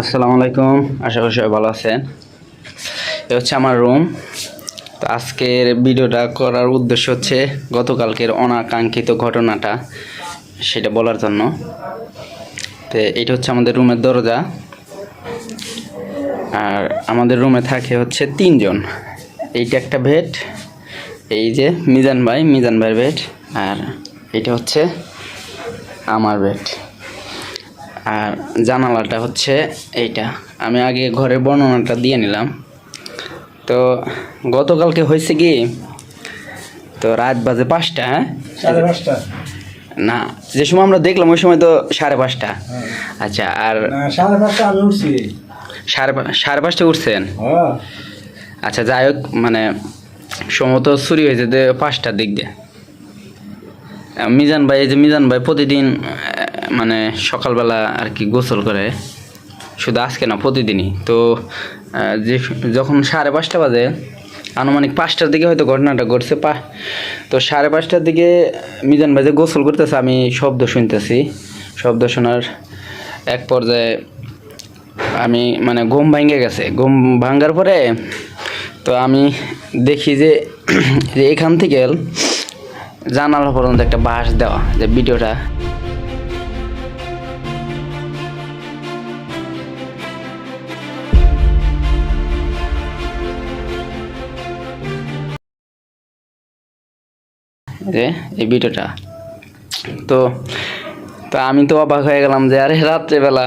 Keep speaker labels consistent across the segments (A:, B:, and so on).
A: আসসালামু আলাইকুম। আশা করি সবাই ভালো আছেন। এ হচ্ছে আমার রুম। তো আজকের ভিডিওটা করার উদ্দেশ্য হচ্ছে গতকালকের অনাকাঙ্ক্ষিত ঘটনাটা, সেটা বলার জন্য। তো এটা হচ্ছে আমাদের রুমের দরজা। আর আমাদের রুমে থাকে হচ্ছে তিনজন। এইটা একটা বেড, এই যে মিজান ভাই, মিজান ভাইয়ের বেড, আর এটা হচ্ছে আমার বেড। আর জানালাটা হচ্ছে এইটা। আমি আগে ঘরের বর্ণনাটা দিয়ে নিলাম। তো গতকালকে হয়েছে কি? তো রাত বাজে পাঁচটা হ্যাঁ?
B: সাড়ে পাঁচটা।
A: না যে সময় আমরা দেখলাম ওই সময় তো সাড়ে পাঁচটা। আচ্ছা আর
B: সাড়ে পাঁচটা আমি উঠছি।
A: সাড়ে সাড়ে পাঁচটা উঠছেন?
B: হ্যাঁ।
A: আচ্ছা যাই হোক মানে সম্ভবত চুরি হয়েছে পাঁচটার দিক দিয়ে। মিজান ভাই এই যে মিজান ভাই প্রতিদিন মানে সকালবেলা আর কি গোসল করে। শুধু আজকে না, প্রতিদিনই। তো যে যখন সাড়ে পাঁচটা বাজে, আনুমানিক পাঁচটার দিকে হয়তো ঘটনাটা ঘটছে, পা তো সাড়ে পাঁচটার দিকে মিজান ভাই যে গোসল করতেছে, আমি শব্দ শুনতেছি। শব্দ শোনার এক পর্যায়ে আমি মানে ঘুম ভেঙে গেছে। ঘুম ভাঙ্গার পরে তো আমি দেখি যে এখান থেকে জানালা পর্যন্ত একটা বাঁশ দেওয়া, যে ভিডিওটা। যে এই ভিডিওটা। তো তো আমি তো অবাক হয়ে গেলাম যে, আরে রাত্রেবেলা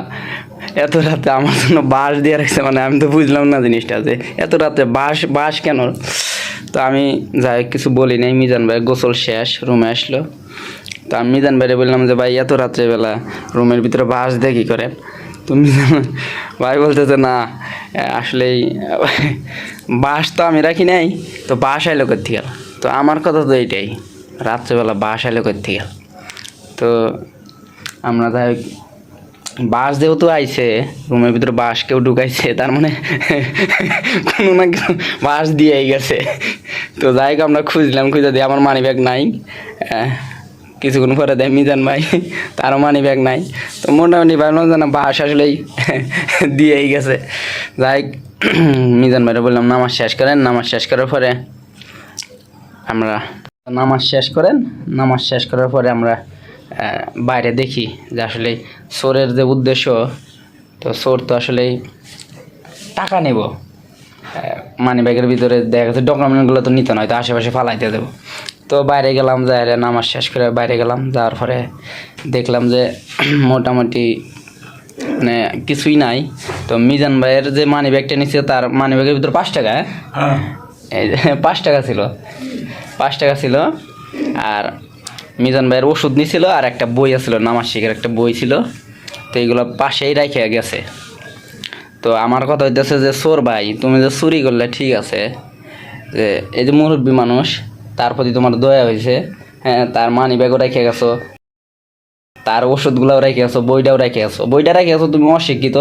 A: এত রাতে আমার জন্য বাঁশ দিয়ে রাখছে মানে আমি তো বুঝলাম না জিনিসটা যে এত রাতে বাঁশ বাঁশ কেন? তো আমি যাই কিছু বলি নাই। মিজান ভাই গোসল শেষ, রুমে আসলো। তো আমি মিজান ভাইরে বললাম যে, ভাই, এত রাত্রেবেলা রুমের ভিতরে বাঁশ দিয়ে কী করেন? তো মিজান ভাই বলতেছে, না, আসলেই বাঁশ তো আমি রাখি নাই, তো বাঁশ আইলো করতে গেল তো আমার কথা তো এইটাই। রাত্রেবেলা বাঁশ আইলো করতে গেল তো আমরা হোক, বাস যেহেতু আইছে, রুমের ভিতরে বাস কেউ ঢুকাইছে, তার মানে কোনো না কোনো বাস দিয়েই গেছে। তো যাই হোক, আমরা খুঁজলাম, খুঁজে দিয়ে আমার মানি ব্যাগ নাই। কিছুক্ষণ পরে দেয় মিজান ভাই, তারও মানি ব্যাগ নাই। তো মোটামুটি ভাবলাম যে না বাস আসলেই দিয়েই গেছে। যাই মিজান ভাইরা বললাম, নামাজ শেষ করেন? নামাজ শেষ করার পরে আমরা নামাজ শেষ করেন। নামাজ শেষ করার পরে আমরা বাইরে দেখি যে আসলে সোরের যে উদ্দেশ্য তো সোর তো আসলেই টাকা নেব। মানি ব্যাগের ভিতরে দেখা যাচ্ছে ডকুমেন্টগুলো তো নিতে নয় তো আশেপাশে ফালাইতে দেবো। তো বাইরে গেলাম যাই নামাজ শেষ করে বাইরে গেলাম যাওয়ার পরে দেখলাম যে মোটামুটি মানে কিছুই নাই। তো মিজান ভাইয়ের যে মানি ব্যাগটা নিচ্ছে তার মানি ব্যাগের ভিতরে পাঁচ টাকা হ্যাঁ?
B: হ্যাঁ।
A: এই পাঁচ টাকা ছিল। পাঁচ টাকা ছিল। আর মিজান ভাইয়ের ওষুধ নিছিল আর একটা বই আছিল নামাজ শিখের একটা বই ছিল। তো এইগুলো পাশেই রেখে গেছে। তো আমার কথা হইতেছে যে, সোর ভাই, তুমি যে চুরি করলে ঠিক আছে, যে এই যে মুরব্বী মানুষ, তার প্রতি তোমার দয়া হয়েছে হ্যাঁ তার মানি ব্যাগও রেখে গেছো, তার ওষুধগুলাও রেখে গেছো, বইটাও রেখে গেছো। বইটা রেখে গেছো তুমি অশিক্ষিত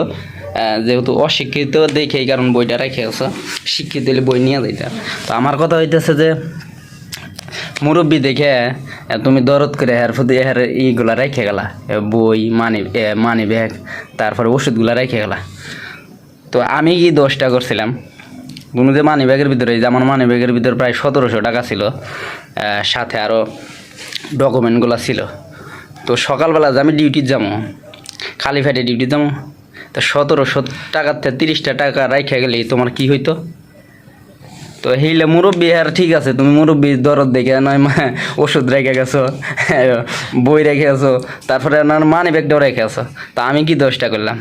A: যেহেতু অশিক্ষিত দেখেই কারণ বইটা রেখে গেছো, শিক্ষিত হলে বই নিয়ে যাইতা। তো আমার কথা হইতেছে যে মুরব্বী দেখে তুমি দরদ করে এর প্রতি এর ইগুলা রেখে গেলা বই, মানি মানি ব্যাগ, তারপরে ওষুধগুলা রেখে গেলা। তো আমি কি দশটা করছিলাম। যে মানি ব্যাগের ভিতরে আমার মানি ব্যাগের ভিতরে প্রায় সতেরোশো টাকা ছিল সাথে আরও ডকুমেন্টগুলো ছিল। তো সকালবেলা আমি ডিউটির যাব, খালি ফ্যাটে ডিউটি যাব, তো সতেরোশো টাকার থেকে তিরিশটা টাকা রাইখে গেলে তোমার কি হইতো? তো হেইলে মুরব্বী আর ঠিক আছে, তুমি মুরব্বী, দরদ দেখে নয় মা, ওষুধ রেখে গেছো বই রেখে গেছো, তারপরে না মানি ব্যাগটাও রেখে গেছো। তা আমি কি দোষটা করলাম?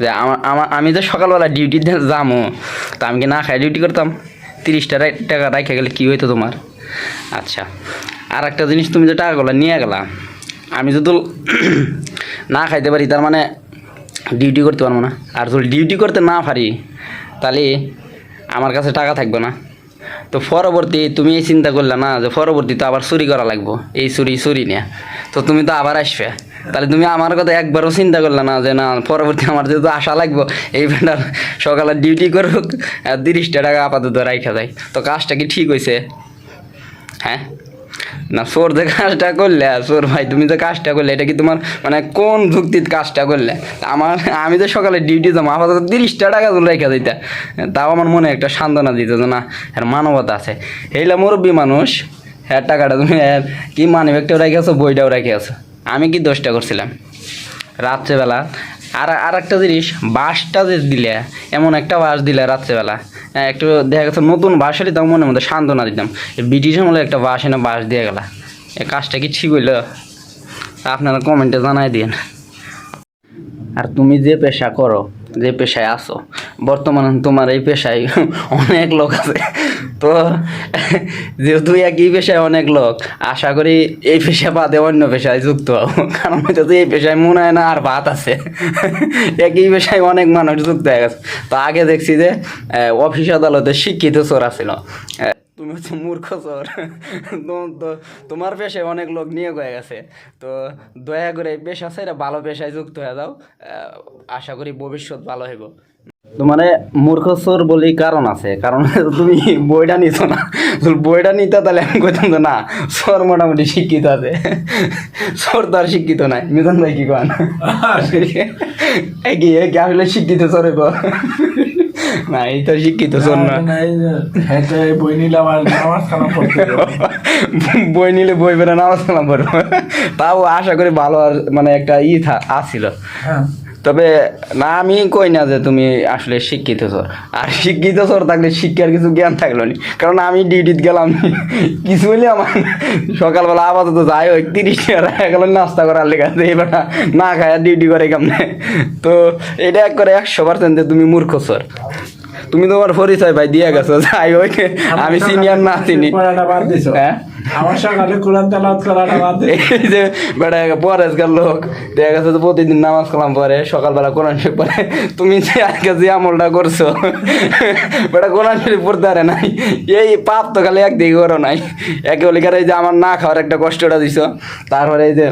A: যে আমার আমি যে সকালবেলা ডিউটিতে যাব তা আমি কি না খাই ডিউটি করতাম? তিরিশটা টাকা রেখে গেলে কি হইতো তোমার? আচ্ছা আর একটা জিনিস তুমি যে টাকাগুলো নিয়ে গেলা, আমি যদি না খাইতে পারি, তার মানে ডিউটি করতে পারব না। আর যদি ডিউটি করতে না পারি, তাহলে আমার কাছে টাকা থাকবে না। তো পরবর্তী তুমি এই চিন্তা করলে না যে পরবর্তী তো আবার চুরি করা লাগবো, এই চুরি চুরি নিয়ে। তো তুমি তো আবার আসবে। তাহলে তুমি আমার কথা একবারও চিন্তা করলে না যে না, পরবর্তী আমার যেহেতু আশা লাগবো, এই ব্যাপার সকালে ডিউটি করুক তিরিশটা টাকা আপাতত রাইখা যায়। তো কাজটা কি ঠিক হয়েছে হ্যাঁ? না চোর যে কাজটা করলে চোর ভাই, তুমি যে কাজটা করলে, এটা কি তোমার মানে কোন যুক্তির কাজটা করলে? আমার, আমি তো সকালে ডিউটি যাব, আপাতত তিরিশটা টাকা রেখে দিতে। তাও আমার মনে একটা সান্ত্বনা দিত যে না, এর মানবতা আছে। এইলা মুরব্বী মানুষ হ্যাঁ টাকাটা তুমি কি মানি ব্যাগটাও রেখে আছো, বইটাও রেখে আছো? আমি কি দোষটা করছিলাম? রাত্রেবেলা, আর আর একটা জিনিস বাসটা যে দিলে, এমন একটা বাস দিলে রাত্রেবেলা একটু দেখা গেছে নতুন বাস দাম মনে মধ্যে সান্ত্বনা দিতাম। ব্রিটিশ আমলে একটা বাস এনে বাস দিয়ে গেলা। এই কাজটা কি ঠিক হইল? আপনারা কমেন্টে জানাই দিন আর তুমি যে পেশা করো, যে পেশায় আসো বর্তমানে তোমার এই পেশায় অনেক লোক আছে। তো যেহেতু একই পেশায় অনেক লোক, আশা করি এই পেশা বাদে অন্য পেশায় যুক্ত হব। কারণ হয়তো এই পেশায় মনে হয় না আর ভাত আছে। একই পেশায় অনেক মানুষ যুক্ত হয়ে গেছে। তো আগে দেখছি যে অফিস আদালতে শিক্ষিত চোর আছিল। তুমি হচ্ছে মূর্খ চোর। তো- তোমার পেশায় অনেক লোক নিয়োগ হয়ে গেছে। তো দয়া করে এই পেশা ছেড়ে ভালো পেশায় যুক্ত হয়ে যাও। আশা করি ভবিষ্যৎ ভালো হইব। তোমার মূর্খ চোর বলি কারণ আছে কারণ তুমি বইটা নিছো না। বইটা নিতে তাহলে আমি কইতাম যে না চোর মোটামুটি শিক্ষিত আছে। চোর তো আর শিক্ষিত নাই মিথন ভাই কি কন? এই কি এই আসলে শিক্ষিত চোর হইব না এই তো শিক্ষিত চোর না।
B: তো বই নিলাম আর নামাজ
A: বই নিলে বই বেরো নামাজ কালাম পড়ব। তাও আশা করি ভালো আর মানে একটা ই থা আসছিল
B: হ্যাঁ।
A: তবে না, আমি কই না যে তুমি আসলে শিক্ষিত সর আর শিক্ষিত সর থাকলে শিক্ষার কিছু জ্ঞান থাকল নি। কারণ আমি ডিউটিত গেলাম, কিছু হইলে আমার সকালবেলা আপাতত যাই ওই তিরিশ গেল, নাস্তা করার লেখা আছে এবার না খায় ডিউটি করে কেমনে? তো এটা এক করে একশো পার্সেন্ট তুমি মূর্খ সর তুমি তো তোমার পরিচয় ভাই দিয়ে গেছো যাই ওই আমি সিনিয়র না চিনি। হ্যাঁ?
B: আমার সকালে কোরআন তেলাওয়াত করাটা বাদ
A: এই যে বেটা পরেজগার লোক দেখা গেছে প্রতিদিন নামাজ কালাম পরে সকালবেলা কোরআন শরীফ পরে তুমি যে আজকে যে আমলটা করছ বেটা কোরআন শরীফ পড়তে পারে নাই। এই পাপ তো খালি একদিকে করো নাই। একে এই যে আমার না খাওয়ার একটা কষ্টটা দিছো। তারপরে এই যে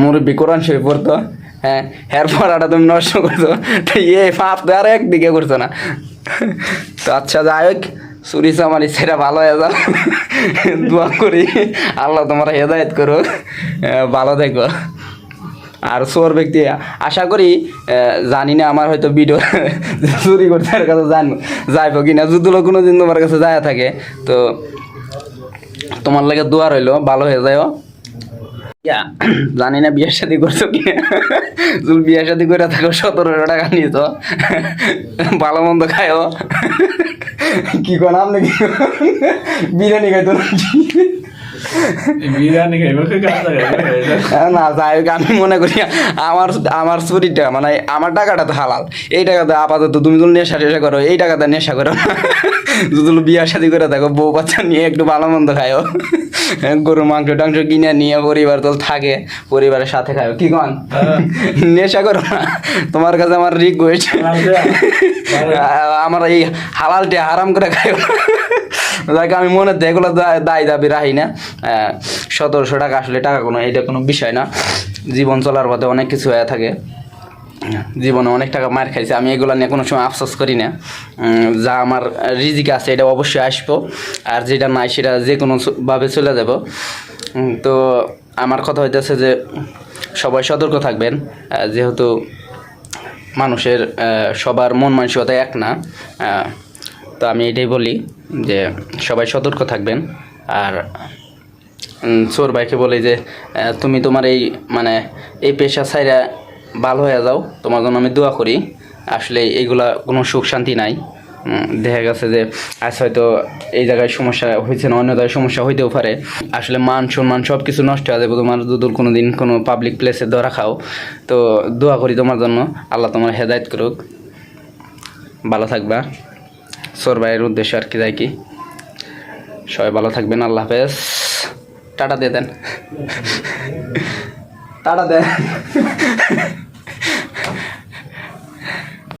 A: মুরব্বী কোরআন শরীফ পড়তো হ্যাঁ হের পড়াটা তুমি নষ্ট করছ। এই পাপ তো আর একদিকে করছ না। তো আচ্ছা যাই হোক চুরি চামারি সেটা ভালো হয়ে যাও দোয়া করি আল্লাহ তোমার হেদায়ত আহ, ভালো থেকো। আর চোর ব্যক্তি আশা করি জানি না আমার হয়তো ভিডিও চুরি করতে এর কাছে জানব যাইব কিনা। যদি কোনো দিন তোমার কাছে যায় থাকে। তো তোমার লাগে দোয়া রইল ভালো হয়ে যাও ইয়া, জানি না বিয়ের সাথে করছ কি যদি বিয়ের সাথে করে থাকো সতেরোশো টাকা নিত ভালো মন্দ খায়ও কি কোন আপনি? বিরিয়ানি খাইতো?
B: খাইবো
A: না যাই হোক আমি মনে করি আমার আমার চুরিটা মানে আমার টাকাটা তো হালাল। এই টাকাতে আপাতত তুমি যদি নেশা টেশা করো এই টাকাতে নেশা করো। যদি বিয়ার শাদি করে থাকো বউ বাচ্চা নিয়ে একটু ভালো মন্দ খায়ও গরুর মাংস টাংস কিনে নিয়ে পরিবার তো থাকে পরিবারের সাথে খায়ও কি কন? নেশা করো না। তোমার কাছে আমার রিকোয়েস্ট আমার এই হালালটা হারাম করে খাইও যাকে, আমি মনে হচ্ছে এগুলো দায় দাবি রাখি না। সতেরোশো টাকা আসলে টাকা কোনো, এটা কোনো বিষয় না। জীবন চলার পথে অনেক কিছু হয়ে থাকে। জীবনে অনেক টাকা মার খাইছে, আমি এগুলো নিয়ে কোনো সময় আফসোস করি না। যা আমার রিজিক আছে, এটা অবশ্যই আসব। আর যেটা নাই, সেটা যে কোনো ভাবে চলে যাব। তো আমার কথা হইতেছে যে, সবাই সতর্ক থাকবেন। যেহেতু মানুষের সবার মন মানসিকতা এক না। তো আমি এটাই বলি যে সবাই সতর্ক থাকবেন। আর চোর ভাইকে বলি যে তুমি তোমার এই মানে এই পেশা ছাইরা ভালো হয়ে যাও, তোমার জন্য আমি দোয়া করি। আসলে এইগুলা কোনো সুখ শান্তি নাই। দেখা গেছে যে, আজ হয়তো এই জায়গায় সমস্যা হয়েছে না, অন্য জায়গায় সমস্যা হইতেও পারে। আসলে মান সম্মান সব কিছু নষ্ট হয়ে যাবে, তোমার যদি কোনো দিন কোনো পাবলিক প্লেসে ধরা খাও। তো দোয়া করি তোমার জন্য। আল্লাহ তোমার হেদায়ত করুক। ভালো থাকবা। সোর ভাইয়ের উদ্দেশ্যে আর কি যাই কি। সবাই ভালো থাকবেন, আল্লাহ হাফেজ। টাটা দিয়ে দেন। টাটা দেন।